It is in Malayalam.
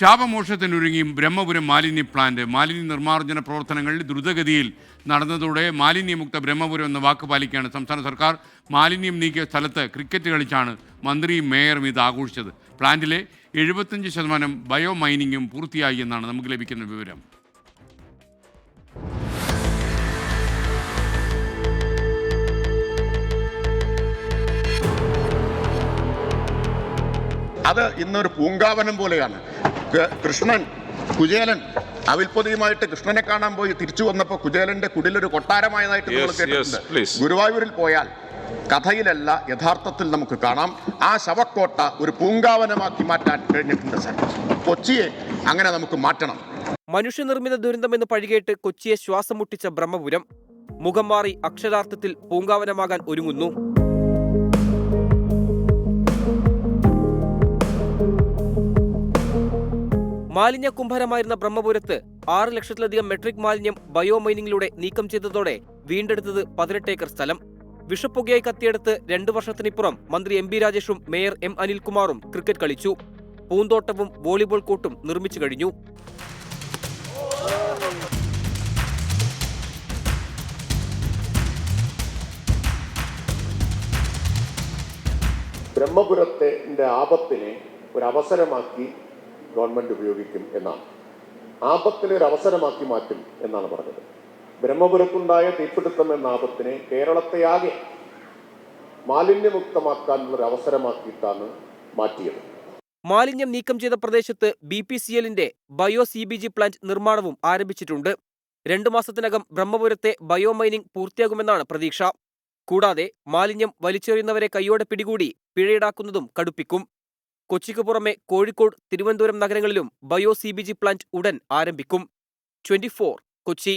ശാപമോക്ഷത്തിനൊരുങ്ങി ബ്രഹ്മപുരം മാലിന്യ പ്ലാന്റ് മാലിന്യ നിർമ്മാർജന പ്രവർത്തനങ്ങൾ ദ്രുതഗതിയിൽ നടന്നതോടെ മാലിന്യമുക്ത ബ്രഹ്മപുരം എന്ന വാക്ക് പാലിക്കുകയാണ് സംസ്ഥാന സർക്കാർ. മാലിന്യം നീക്കിയ സ്ഥലത്ത് ക്രിക്കറ്റ് കളിച്ചാണ് മന്ത്രിയും മേയറും ഇത് ആഘോഷിച്ചത്. പ്ലാന്റിലെ എഴുപത്തഞ്ച് ശതമാനം ബയോ മൈനിങ്ങും പൂർത്തിയായി എന്നാണ് നമുക്ക് ലഭിക്കുന്ന വിവരം. അത് ഇന്നൊരു പൂങ്കാവനം പോലെയാണ്. കൃഷ്ണൻ കുചേലൻ അവിൽപ്പൊതിയുമായിട്ട് കൃഷ്ണനെ കാണാൻ പോയി തിരിച്ചു വന്നപ്പോൾ കുചേലന്റെ കുടിലൊരു കൊട്ടാരമായതായിട്ട് നമ്മൾ Yes, yes, കേട്ടിട്ടുണ്ട്. ഗുരുവായൂരിൽ പോയാൽ കഥയിലല്ല യഥാർത്ഥത്തിൽ നമുക്ക് കാണാം. ആ ശവക്കോട്ട ഒരു പൂങ്കാവനമാക്കി മാറ്റാൻ കഴിഞ്ഞിട്ടുണ്ട് സാർ. കൊച്ചിയെ അങ്ങനെ നമുക്ക് മാറ്റണം. മനുഷ്യനിർമ്മിത ദുരന്തമെന്ന് പഴികേട്ട് കൊച്ചിയെ ശ്വാസം മുട്ടിച്ച ബ്രഹ്മപുരം മുഖം മാറി അക്ഷരാർത്ഥത്തിൽ പൂങ്കാവനമാകാൻ ഒരുങ്ങുന്നു. മാലിന്യ കുംഭരമായിരുന്ന ബ്രഹ്മപുരത്ത് ആറ് ലക്ഷത്തിലധികം മെട്രിക് മാലിന്യം ബയോ മൈനിങ്ങിലൂടെ നീക്കം ചെയ്തതോടെ വീണ്ടെടുത്തത് പതിനെട്ട് ഏക്കർ സ്ഥലം. വിഷപ്പുകയായി കത്തിയെടുത്ത് രണ്ടു വർഷത്തിനിപ്പുറം മന്ത്രി എം ബി രാജേഷും മേയർ എം അനിൽകുമാറും ക്രിക്കറ്റ് കളിച്ചു. പൂന്തോട്ടവും വോളിബോൾ കോർട്ടും നിർമ്മിച്ചു കഴിഞ്ഞു. ബ്രഹ്മപുരത്തിന്റെ ആപത്തിനെ ഒരു അവസരമാക്കി ഗവൺമെന്റ് ഉപയോഗിക്കും എന്നാണ്. ആപത്തിനെ ഒരു അവസരമാക്കി മാറ്റും എന്നാണ് പറഞ്ഞത്. ബ്രഹ്മപുരത്തുണ്ടായ തീപിടുത്തം എന്ന ആപത്തിനെ കേരളത്തെയാകെ മാലിന്യമുക്തമാക്കാനുള്ള ഒരു അവസരമാക്കിയിട്ടാണ് മാറ്റിയത്. മാലിന്യം നീക്കം ചെയ്ത പ്രദേശത്ത് ബി പി സി എല്ലിന്റെ bio C B G plant നിർമ്മാണവും ആരംഭിച്ചിട്ടുണ്ട്. രണ്ടു മാസത്തിനകം ബ്രഹ്മപുരത്തെ ബയോ മൈനിംഗ് പൂർത്തിയാകുമെന്നാണ് പ്രതീക്ഷ. കൂടാതെ മാലിന്യം വലിച്ചെറിയുന്നവരെ കൈയോടെ പിടികൂടി പിഴയിടാക്കുന്നതും കടുപ്പിക്കും. കൊച്ചിക്ക് പുറമെ കോഴിക്കോട് തിരുവനന്തപുരം നഗരങ്ങളിലും ബയോ സി പ്ലാന്റ് ഉടൻ ആരംഭിക്കും. ട്വന്റി കൊച്ചി